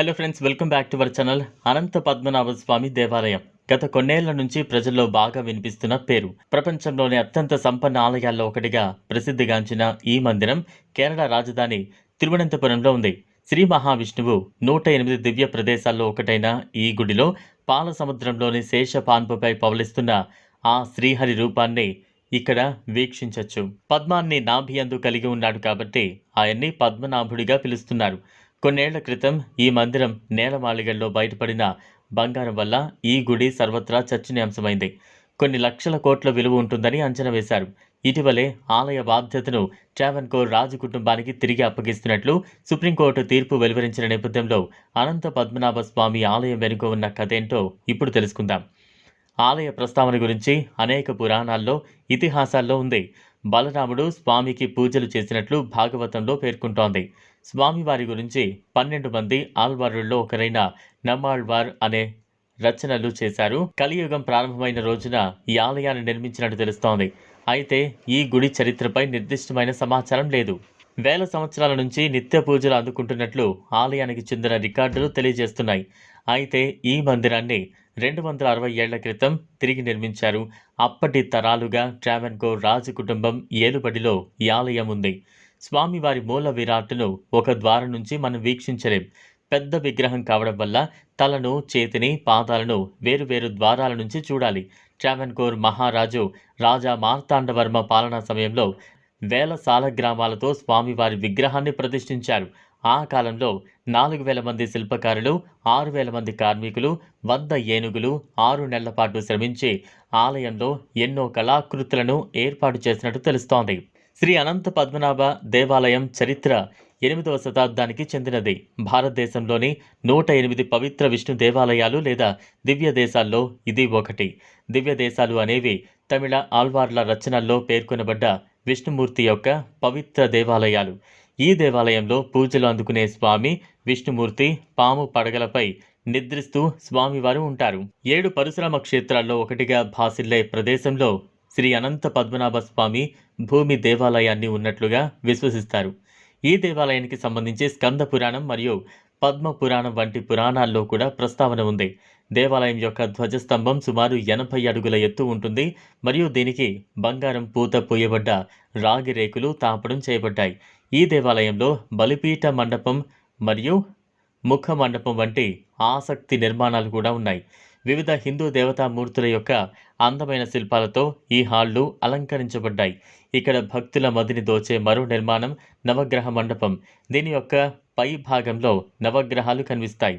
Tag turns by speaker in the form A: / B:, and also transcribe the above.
A: Hello friends welcome back to our channel Anantha Padmanabha Swamy దేవాలయం గత కొన్నేళ్ళ నుంచి ప్రజల్లో బాగా వినిపిస్తున్న పేరు. ప్రపంచంలోని అత్యంత సంపన్న ఆలయాల్లో ఒకటిగా ప్రసిద్ధిగాంచిన ఈ మందిరం కేరళ రాజధాని తిరువనంతపురంలో ఉంది. శ్రీ మహావిష్ణువు నూట ఎనిమిది దివ్య ప్రదేశాల్లో ఒకటైన ఈ గుడిలో పాల సముద్రంలోని శేష పాన్పుపై పవలిస్తున్న ఆ శ్రీహరి రూపాన్ని ఇక్కడ వీక్షించవచ్చు పద్మాన్ని నాభియందు కలిగి ఉన్నాడు కాబట్టి ఆయన్ని పద్మనాభుడిగా పిలుస్తున్నారు. కొన్నేళ్ళ క్రితం ఈ మందిరం నేలమాళిగల్లో బయటపడిన బంగారం వల్ల ఈ గుడి సర్వత్రా చర్చనీయాంశమైంది. కొన్ని లక్షల కోట్ల విలువ ఉంటుందని అంచనా వేశారు. ఇటీవలే ఆలయ బాధ్యతను ట్రావెన్కోర్ రాజు కుటుంబానికి తిరిగి అప్పగిస్తున్నట్లు సుప్రీంకోర్టు తీర్పు వెలువరించిన నేపథ్యంలో అనంత పద్మనాభ స్వామి ఆలయం వెనుక ఉన్న కథేంటో ఇప్పుడు తెలుసుకుందాం. ఆలయ ప్రస్తావన గురించి అనేక పురాణాల్లో ఇతిహాసాల్లో ఉంది. బలరాముడు స్వామికి పూజలు చేసినట్లు భాగవతంలో పేర్కొంటోంది. స్వామివారి గురించి పన్నెండు మంది ఆల్వారుల్లో ఒకరైన నమ్మాళ్వార్ అనే రచనలు చేశారు. కలియుగం ప్రారంభమైన రోజున ఈ ఆలయాన్ని నిర్మించినట్టు తెలుస్తోంది. అయితే ఈ గుడి చరిత్రపై నిర్దిష్టమైన సమాచారం లేదు. వేల సంవత్సరాల నుంచి నిత్య పూజలు అందుకుంటున్నట్లు ఆలయానికి చెందిన రికార్డులు తెలియజేస్తున్నాయి. అయితే ఈ మందిరాన్ని రెండు వందల అరవై ఏళ్ళ క్రితం తిరిగి నిర్మించారు. అప్పటి తరాలుగా ట్రావెన్కో రాజు కుటుంబం ఏలుబడిలో ఈ ఆలయం ఉంది. స్వామివారి మూల విరాట్ను ఒక ద్వారం నుంచి మనం వీక్షించలేం. పెద్ద విగ్రహం కావడం వల్ల తలను చేతిని పాదాలను వేరువేరు ద్వారాల నుంచి చూడాలి. ట్రావెన్కోర్ మహారాజు రాజా మార్తాండవర్మ పాలనా సమయంలో వేల సాలగ్రామాలతో స్వామివారి విగ్రహాన్ని ప్రతిష్ఠించారు. ఆ కాలంలో నాలుగు వేల మంది శిల్పకారులు ఆరు వేల మంది కార్మికులు వంద ఏనుగులు ఆరు నెలల పాటు శ్రమించి ఆలయంలో ఎన్నో కళాకృతులను ఏర్పాటు చేసినట్టు తెలుస్తోంది. శ్రీ అనంత పద్మనాభ దేవాలయం చరిత్ర ఎనిమిదవ శతాబ్దానికి చెందినది. భారతదేశంలోని నూట ఎనిమిది పవిత్ర విష్ణు దేవాలయాలు లేదా దివ్య దేశాల్లో ఇది ఒకటి. దివ్య దేశాలు అనేవి తమిళ ఆల్వార్ల రచనల్లో పేర్కొనబడ్డ విష్ణుమూర్తి యొక్క పవిత్ర దేవాలయాలు. ఈ దేవాలయంలో పూజలు అందుకునే స్వామి విష్ణుమూర్తి పాము పడగలపై నిద్రిస్తూ స్వామివారు ఉంటారు. ఏడు పరిశ్రమ క్షేత్రాల్లో ఒకటిగా భాసిల్లే ప్రదేశంలో శ్రీ అనంత పద్మనాభ స్వామి భూమి దేవాలయాన్ని ఉన్నట్లుగా విశ్వసిస్తారు. ఈ దేవాలయానికి సంబంధించి స్కంద పురాణం మరియు పద్మ పురాణం వంటి పురాణాల్లో కూడా ప్రస్తావన ఉంది. దేవాలయం యొక్క ధ్వజస్తంభం సుమారు ఎనభై అడుగుల ఎత్తు ఉంటుంది మరియు దీనికి బంగారం పూత పూయబడ్డ రాగి రేకులు తాపడం చేయబడ్డాయి. ఈ దేవాలయంలో బలిపీఠ మండపం మరియు ముఖ మండపం వంటి ఆసక్తి నిర్మాణాలు కూడా ఉన్నాయి. వివిధ హిందూ దేవతామూర్తుల యొక్క అందమైన శిల్పాలతో ఈ హాళ్ళు అలంకరించబడ్డాయి. ఇక్కడ భక్తుల మదిని దోచే మరో నిర్మాణం నవగ్రహ మండపం. దీని యొక్క పై భాగంలో నవగ్రహాలు కనిపిస్తాయి.